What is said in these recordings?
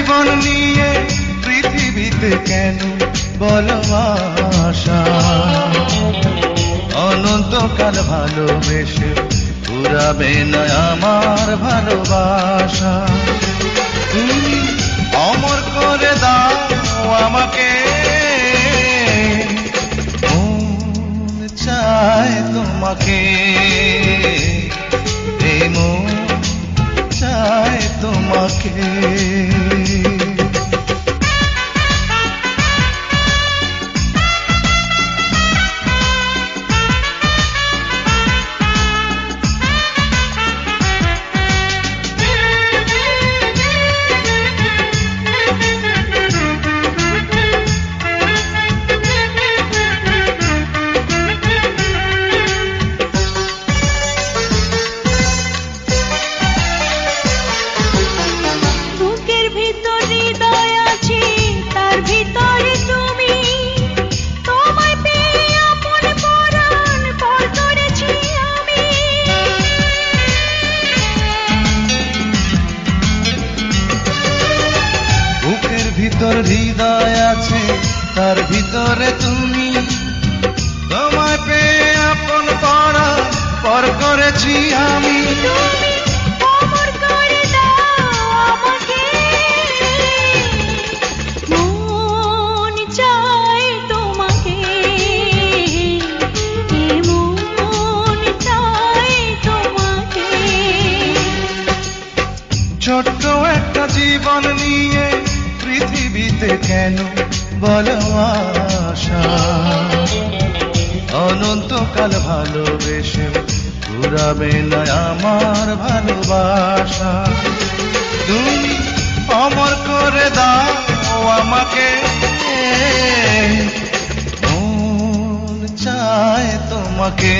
জীবন নিয়ে পৃথিবীতে কেন বলবাসা অনন্তকাল ভালোবেসে পুরাবে না আমার ভালোবাসা। অমর করে দাও আমাকে। চায় তোমাকে। এই মন তোমাকে। ভিতর হৃদয় আছে তার ভিতরে তুমি। তোমায় পেয়ে আপন পড়া পর করেছি আমি। করে ছোট্ট একটা জীবন নিয়ে পৃথিবীতে কেন বলো অনন্তকাল ভালোবেসে পুরাবে না আমার ভালোবাসা। তুমি অমর করে দাও আমাকে। মন চায় তোমাকে।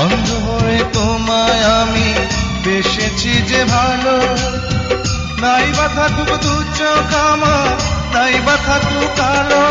অন্ধ হয়ে তোমায় আমি বেসেছি যে ভালো। নাই বা থাকুক দু চোখ আমার, নাই বা থাকুক কালো